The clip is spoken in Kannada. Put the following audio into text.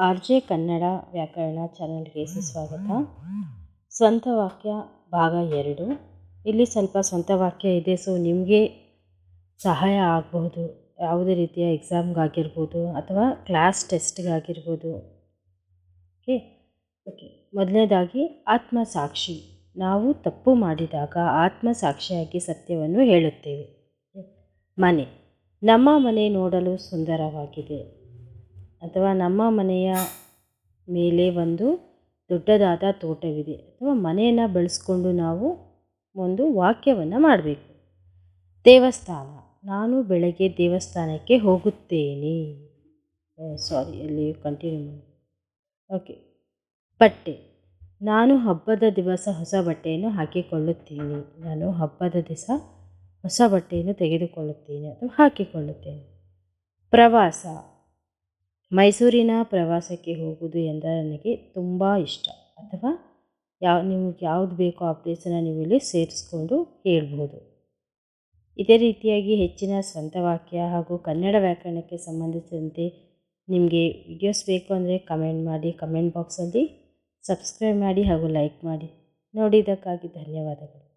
ಆರ್ ಜೆ ಕನ್ನಡ ವ್ಯಾಕರಣ ಚಾನಲ್ಗೆ ಸುಸ್ವಾಗತ. ಸ್ವಂತ ವಾಕ್ಯ ಭಾಗ ಎರಡು. ಇಲ್ಲಿ ಸ್ವಲ್ಪ ಸ್ವಂತ ವಾಕ್ಯ ಇದೆ, ಸೊ ನಿಮಗೆ ಸಹಾಯ ಆಗಬಹುದು. ಯಾವುದೇ ರೀತಿಯ ಎಕ್ಸಾಮ್ಗಾಗಿರ್ಬೋದು ಅಥವಾ ಕ್ಲಾಸ್ ಟೆಸ್ಟ್ಗಾಗಿರ್ಬೋದು. ಓಕೆ? ಓಕೆ. ಮೊದಲನೇದಾಗಿ ಆತ್ಮಸಾಕ್ಷಿ. ನಾವು ತಪ್ಪು ಮಾಡಿದಾಗ ಆತ್ಮಸಾಕ್ಷಿಯಾಗಿ ಸತ್ಯವನ್ನು ಹೇಳುತ್ತೇವೆ. ಮನೆ. ನಮ್ಮ ಮನೆ ನೋಡಲು ಸುಂದರವಾಗಿದೆ. ಅಥವಾ ನಮ್ಮ ಮನೆಯ ಮೇಲೆ ಒಂದು ದೊಡ್ಡದಾದ ತೋಟವಿದೆ ಅಥವಾ ಮನೆಯನ್ನು ಬೆಳೆಸ್ಕೊಂಡು ನಾವು ಒಂದು ವಾಕ್ಯವನ್ನು ಮಾಡಬೇಕು. ದೇವಸ್ಥಾನ. ನಾನು ಬೆಳಗ್ಗೆ ದೇವಸ್ಥಾನಕ್ಕೆ ಹೋಗುತ್ತೇನೆ. ಸಾರಿ ಅಲ್ಲಿ ಕಂಟಿನ್ಯೂ ಮಾಡಿ. ಓಕೆ ಬಟ್ಟೆ. ನಾನು ಹಬ್ಬದ ದಿವಸ ಹೊಸ ಬಟ್ಟೆಯನ್ನು ಹಾಕಿಕೊಳ್ಳುತ್ತೇನೆ. ನಾನು ಹಬ್ಬದ ದಿವಸ ಹೊಸ ಬಟ್ಟೆಯನ್ನು ತೆಗೆದುಕೊಳ್ಳುತ್ತೇನೆ ಅಥವಾ ಹಾಕಿಕೊಳ್ಳುತ್ತೇನೆ. ಪ್ರವಾಸ. ಮೈಸೂರಿನ ಪ್ರವಾಸಕ್ಕೆ ಹೋಗುವುದು ಎಂದರೆ ನನಗೆ ತುಂಬ ಇಷ್ಟ. ಅಥವಾ ಯಾವ, ನಿಮಗೆ ಯಾವುದು ಬೇಕೋ ಆ ಪ್ಲೇಸನ್ನು ನೀವು ಇಲ್ಲಿ ಸೇರಿಸ್ಕೊಂಡು ಹೇಳ್ಬೋದು. ಇದೇ ರೀತಿಯಾಗಿ ಹೆಚ್ಚಿನ ಸ್ವಂತ ವಾಕ್ಯ ಹಾಗೂ ಕನ್ನಡ ವ್ಯಾಕರಣಕ್ಕೆ ಸಂಬಂಧಿಸಿದಂತೆ ನಿಮಗೆ ವಿಡಿಯೋಸ್ ಬೇಕು ಅಂದರೆ ಕಮೆಂಟ್ ಮಾಡಿ ಕಮೆಂಟ್ ಬಾಕ್ಸಲ್ಲಿ ಸಬ್ಸ್ಕ್ರೈಬ್ ಮಾಡಿ ಹಾಗೂ ಲೈಕ್ ಮಾಡಿ. ನೋಡಿದ್ದಕ್ಕಾಗಿ ಧನ್ಯವಾದಗಳು.